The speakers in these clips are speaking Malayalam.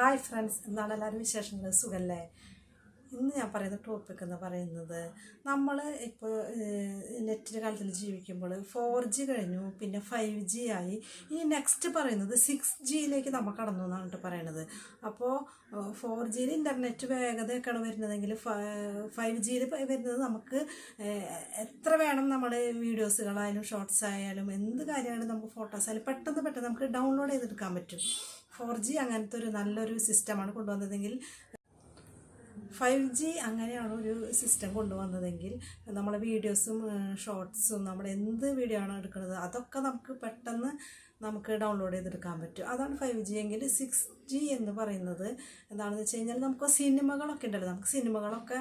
ഹായ് ഫ്രണ്ട്സ് എന്താണ് എല്ലാവരും വിശേഷങ്ങൾ സുഖല്ലേ? ഇന്ന് ഞാൻ പറയുന്ന ടോപ്പിക് എന്ന് പറയുന്നത് നമ്മൾ ഇപ്പോൾ നെറ്റിന്റെ കാലത്തിൽ ജീവിക്കുമ്പോൾ ഫോർ ജി കഴിഞ്ഞു പിന്നെ ഫൈവ് ജി ആയി. ഇനി നെക്സ്റ്റ് പറയുന്നത് സിക്സ് ജിയിലേക്ക് നമ്മൾ കടന്നു എന്നാണ് കേട്ടോ പറയണത്. അപ്പോൾ ഫോർ ജിയിൽ ഇന്റർനെറ്റ് വേഗതയൊക്കെയാണ് വരുന്നതെങ്കിൽ ഫൈവ് ജിയിൽ വരുന്നത് നമുക്ക് എത്ര വേണം നമ്മൾ വീഡിയോസുകളായാലും ഷോർട്സ് ആയാലും എന്ത് കാര്യമായാലും നമുക്ക് ഫോട്ടോസ് ആയാലും പെട്ടെന്ന് പെട്ടെന്ന് നമുക്ക് ഡൗൺലോഡ് ചെയ്തെടുക്കാൻ പറ്റും. ഫോർ ജി അങ്ങനത്തെ ഒരു നല്ലൊരു സിസ്റ്റമാണ് കൊണ്ടുവന്നതെങ്കിൽ ഫൈവ് ജി അങ്ങനെയാണ് ഒരു സിസ്റ്റം കൊണ്ടുവന്നതെങ്കിൽ നമ്മളെ വീഡിയോസും ഷോർട്സും നമ്മൾ എന്ത് വീഡിയോ ആണ് എടുക്കുന്നത് അതൊക്കെ നമുക്ക് പെട്ടെന്ന് നമുക്ക് ഡൗൺലോഡ് ചെയ്തെടുക്കാൻ പറ്റും. അതാണ് ഫൈവ് ജി എങ്കിൽ സിക്സ് ജി എന്ന് പറയുന്നത് എന്താണെന്ന് വെച്ച് കഴിഞ്ഞാൽ നമുക്ക് സിനിമകളൊക്കെ ഉണ്ടല്ലോ. നമുക്ക് സിനിമകളൊക്കെ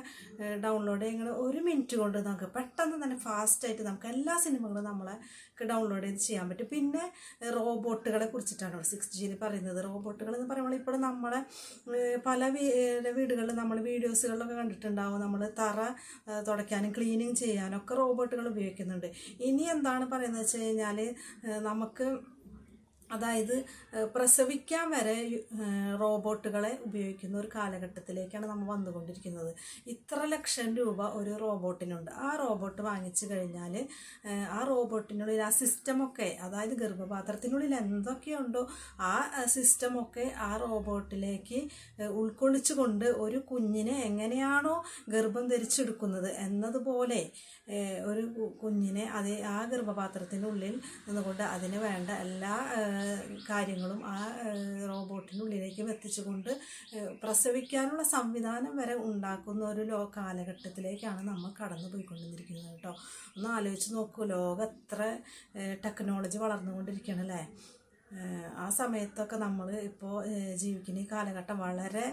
ഡൗൺലോഡ് ചെയ്യുന്നത് ഒരു മിനിറ്റ് കൊണ്ട് നമുക്ക് പെട്ടെന്ന് തന്നെ ഫാസ്റ്റായിട്ട് നമുക്ക് എല്ലാ സിനിമകളും നമ്മളെ ഡൗൺലോഡ് ചെയ്ത് ചെയ്യാൻ പറ്റും. പിന്നെ റോബോട്ടുകളെ കുറിച്ചിട്ടാണ് സിക്സ് ജിയിൽ പറയുന്നത്. റോബോട്ടുകൾ എന്ന് പറയുമ്പോൾ ഇപ്പോൾ നമ്മളെ പല വീടുകളിൽ നമ്മൾ വീഡിയോസുകളിലൊക്കെ കണ്ടിട്ടുണ്ടാവും. നമ്മൾ തറ തുടയ്ക്കാനും ക്ലീനിങ് ചെയ്യാനും ഒക്കെ റോബോട്ടുകൾ ഉപയോഗിക്കുന്നുണ്ട്. ഇനി എന്താണ് പറയുന്നത് വെച്ച് കഴിഞ്ഞാൽ നമുക്ക് അതായത് പ്രസവിക്കാൻ വരെ റോബോട്ടുകളെ ഉപയോഗിക്കുന്ന ഒരു കാലഘട്ടത്തിലേക്കാണ് നമ്മൾ വന്നുകൊണ്ടിരിക്കുന്നത്. ഇത്ര ലക്ഷം രൂപ ഒരു റോബോട്ടിനുണ്ട്. ആ റോബോട്ട് വാങ്ങിച്ചു കഴിഞ്ഞാൽ ആ റോബോട്ടിനുള്ളിൽ ആ സിസ്റ്റമൊക്കെ അതായത് ഗർഭപാത്രത്തിനുള്ളിൽ എന്തൊക്കെയുണ്ടോ ആ സിസ്റ്റമൊക്കെ ആ റോബോട്ടിലേക്ക് ഉൾക്കൊള്ളിച്ചുകൊണ്ട് ഒരു കുഞ്ഞിനെ എങ്ങനെയാണോ ഗർഭം ധരിച്ചെടുക്കുന്നത് എന്നതുപോലെ ഒരു കുഞ്ഞിനെ അത് ആ ഗർഭപാത്രത്തിനുള്ളിൽ നിന്നുകൊണ്ട് അതിന് വേണ്ട എല്ലാ കാര്യങ്ങളും ആ റോബോട്ടിനുള്ളിലേക്ക് എത്തിച്ചുകൊണ്ട് പ്രസവിക്കാനുള്ള സംവിധാനം വരെ ഉണ്ടാക്കുന്ന ഒരു ലോ കാലഘട്ടത്തിലേക്കാണ് നമ്മൾ കടന്നു പോയിക്കൊണ്ടിരിക്കുന്നത് കേട്ടോ. ഒന്ന് ആലോചിച്ച് നോക്കൂ ലോകം എത്ര ടെക്നോളജി വളർന്നുകൊണ്ടിരിക്കണം അല്ലേ ആ സമയത്തൊക്കെ നമ്മൾ ഇപ്പോൾ ജീവിക്കുന്ന ഈ കാലഘട്ടം വളരെ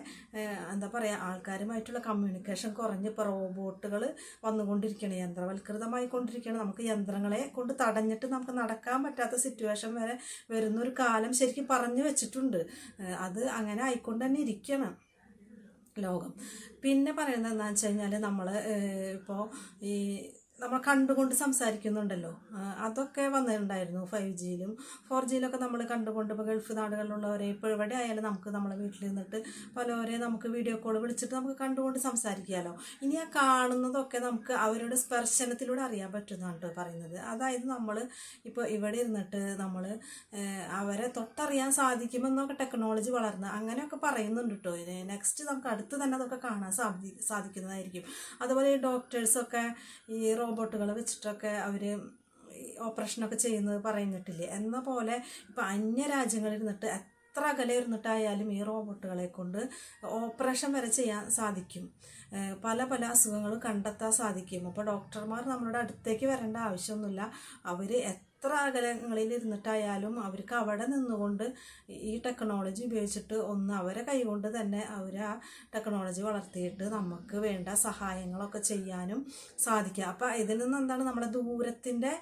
എന്താ പറയുക ആൾക്കാരുമായിട്ടുള്ള കമ്മ്യൂണിക്കേഷൻ കുറഞ്ഞ് ഇപ്പോൾ റോബോട്ടുകൾ വന്നുകൊണ്ടിരിക്കുകയാണ് യന്ത്രവൽകൃതമായി കൊണ്ടിരിക്കുകയാണ് നമുക്ക് യന്ത്രങ്ങളെ കൊണ്ട് തടഞ്ഞിട്ട് നമുക്ക് നടക്കാൻ പറ്റാത്ത സിറ്റുവേഷൻ വരെ വരുന്നൊരു കാലം ശരിക്കും പറഞ്ഞു വെച്ചിട്ടുണ്ട്. അത് അങ്ങനെ ആയിക്കൊണ്ട് തന്നെ ഇരിക്കണം ലോകം. പിന്നെ പറയുന്നത് എന്താണെന്ന് വെച്ച് കഴിഞ്ഞാൽ നമ്മൾ ഇപ്പോൾ ഈ നമ്മൾ കണ്ടുകൊണ്ട് സംസാരിക്കുന്നുണ്ടല്ലോ. അതൊക്കെ വന്നിട്ടുണ്ടായിരുന്നു ഫൈവ് ജിയിലും ഫോർ ജിയിലൊക്കെ നമ്മൾ കണ്ടുകൊണ്ട് ഇപ്പോൾ ഗൾഫ് നാടുകളിലുള്ളവരെ ഇപ്പോൾ എവിടെ ആയാലും നമുക്ക് നമ്മളെ വീട്ടിൽ നിന്നിട്ട് പലവരെ നമുക്ക് വീഡിയോ കോൾ വിളിച്ചിട്ട് നമുക്ക് കണ്ടുകൊണ്ട് സംസാരിക്കാമല്ലോ ഇനി ആ കാണുന്നതൊക്കെ നമുക്ക് അവരുടെ സ്പർശനത്തിലൂടെ അറിയാൻ പറ്റുന്നതാണ് പറയുന്നത്. അതായത് നമ്മൾ ഇപ്പോൾ ഇവിടെ ഇരുന്നിട്ട് നമ്മൾ അവരെ തൊട്ടറിയാൻ സാധിക്കുമെന്നൊക്കെ ടെക്നോളജി വളർന്ന് അങ്ങനെയൊക്കെ പറയുന്നുണ്ട് കേട്ടോ നെക്സ്റ്റ് നമുക്ക് അടുത്ത് തന്നെ അതൊക്കെ കാണാൻ സാധി സാധിക്കുന്നതായിരിക്കും. അതുപോലെ ഈ ഡോക്ടേഴ്സൊക്കെ ഈ റോബോട്ടുകൾ വെച്ചിട്ടൊക്കെ അവർ ഓപ്പറേഷനൊക്കെ ചെയ്യുന്നത് പറയുന്നിട്ടില്ലേ? എന്ന പോലെ ഇപ്പം അന്യ രാജ്യങ്ങളിൽ ഇരുന്നിട്ട് എത്ര അകലെ ഇരുന്നിട്ടായാലും ഈ റോബോട്ടുകളെ കൊണ്ട് ഓപ്പറേഷൻ വരെ ചെയ്യാൻ സാധിക്കും. പല പല അസുഖങ്ങളും കണ്ടെത്താൻ സാധിക്കും. അപ്പോൾ ഡോക്ടർമാർ നമ്മളുടെ അടുത്തേക്ക് വരേണ്ട ആവശ്യമൊന്നുമില്ല. അവർ എത്ര അകലങ്ങളിൽ ഇരുന്നിട്ടായാലും അവർക്ക് അവിടെ നിന്നുകൊണ്ട് ഈ ടെക്നോളജി ഉപയോഗിച്ചിട്ട് ഒന്ന് അവരെ കൈകൊണ്ട് തന്നെ അവർ ആ ടെക്നോളജി വളർത്തിയിട്ട് നമുക്ക് വേണ്ട സഹായങ്ങളൊക്കെ ചെയ്യാനും സാധിക്കുക. അപ്പോൾ ഇതിൽ നിന്ന് എന്താണ് നമ്മുടെ ദൂരത്തിന്റെ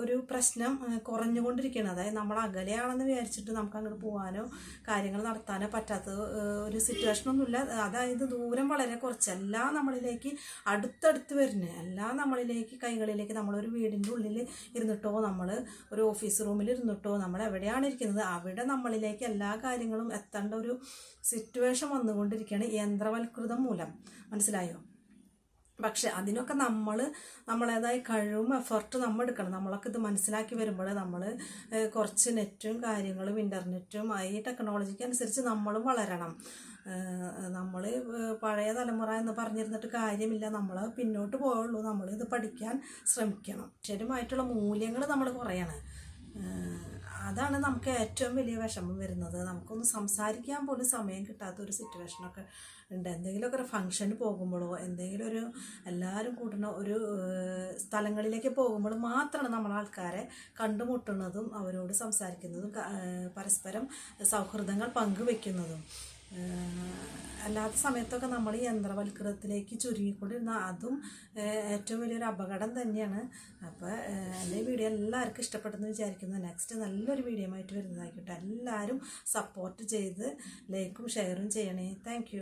ഒരു പ്രശ്നം കുറഞ്ഞുകൊണ്ടിരിക്കുകയാണ് അതായത് നമ്മൾ അകലെയാണെന്ന് വിചാരിച്ചിട്ട് നമുക്ക് അങ്ങോട്ട് പോകാനോ കാര്യങ്ങൾ നടത്താനോ പറ്റാത്ത ഒരു സിറ്റുവേഷനൊന്നുമില്ല അതായത് ദൂരം വളരെ കുറച്ച്. എല്ലാം നമ്മളിലേക്ക് അടുത്തടുത്ത് വരുന്നത് എല്ലാം നമ്മളിലേക്ക് കൈകളിലേക്ക് നമ്മളൊരു വീടിന്റെ ഉള്ളിൽ ഇരുന്നിട്ടോ നമ്മൾ ഒരു ഓഫീസ് റൂമിൽ ഇരുന്നിട്ടോ നമ്മൾ എവിടെയാണ് ഇരിക്കുന്നത് അവിടെ നമ്മളിലേക്ക് എല്ലാ കാര്യങ്ങളും എത്തേണ്ട ഒരു സിറ്റുവേഷൻ വന്നുകൊണ്ടിരിക്കുകയാണ് യന്ത്രവൽകൃതം മൂലം. മനസ്സിലായോ? പക്ഷെ അതിനൊക്കെ നമ്മൾ നമ്മളേതായ കഴിവും എഫർട്ട് നമ്മൾ എടുക്കണം നമ്മളൊക്കെ ഇത് മനസ്സിലാക്കി വരുമ്പോൾ നമ്മൾ കുറച്ച് നെറ്റും കാര്യങ്ങളും ഇന്റർനെറ്റും ഈ ടെക്നോളജിക്ക് അനുസരിച്ച് നമ്മളും വളരണം. നമ്മൾ പഴയ തലമുറ എന്ന് പറഞ്ഞിരുന്നിട്ട് കാര്യമില്ല. നമ്മൾ പിന്നോട്ട് പോയുള്ളൂ നമ്മൾ ഇത് പഠിക്കാൻ ശ്രമിക്കണം. ശരിയുമായിട്ടുള്ള മൂല്യങ്ങൾ നമ്മൾ കുറയണം. അതാണ് നമുക്ക് ഏറ്റവും വലിയ വിഷമം വരുന്നത്. നമുക്കൊന്ന് സംസാരിക്കാൻ പോലും സമയം കിട്ടാത്ത ഒരു സിറ്റുവേഷനൊക്കെ ഉണ്ട്. എന്തെങ്കിലുമൊക്കെ ഒരു ഫംഗ്ഷന് പോകുമ്പോഴോ എന്തെങ്കിലും ഒരു എല്ലാവരും കൂടുന്ന ഒരു സ്ഥലങ്ങളിലേക്ക് പോകുമ്പോൾ മാത്രമാണ് നമ്മൾ ആൾക്കാരെ കണ്ടുമുട്ടുന്നതും അവരോട് സംസാരിക്കുന്നതും പരസ്പരം സൗഹൃദങ്ങൾ പങ്കുവെക്കുന്നതും. അല്ലാത്ത സമയത്തൊക്കെ നമ്മൾ യന്ത്രവൽക്കൃതത്തിലേക്ക് ചുരുങ്ങിക്കൊണ്ടിരുന്ന അതും ഏറ്റവും വലിയൊരു അപകടം തന്നെയാണ്. അപ്പോൾ എന്റെ വീഡിയോ എല്ലാവർക്കും ഇഷ്ടപ്പെട്ടെന്ന് വിചാരിക്കുന്നു. നെക്സ്റ്റ് നല്ലൊരു വീഡിയോ ആയിട്ട് വരുന്നതായിക്കോട്ടെ. എല്ലാവരും സപ്പോർട്ട് ചെയ്ത് ലൈക്കും ഷെയറും ചെയ്യണേ. താങ്ക്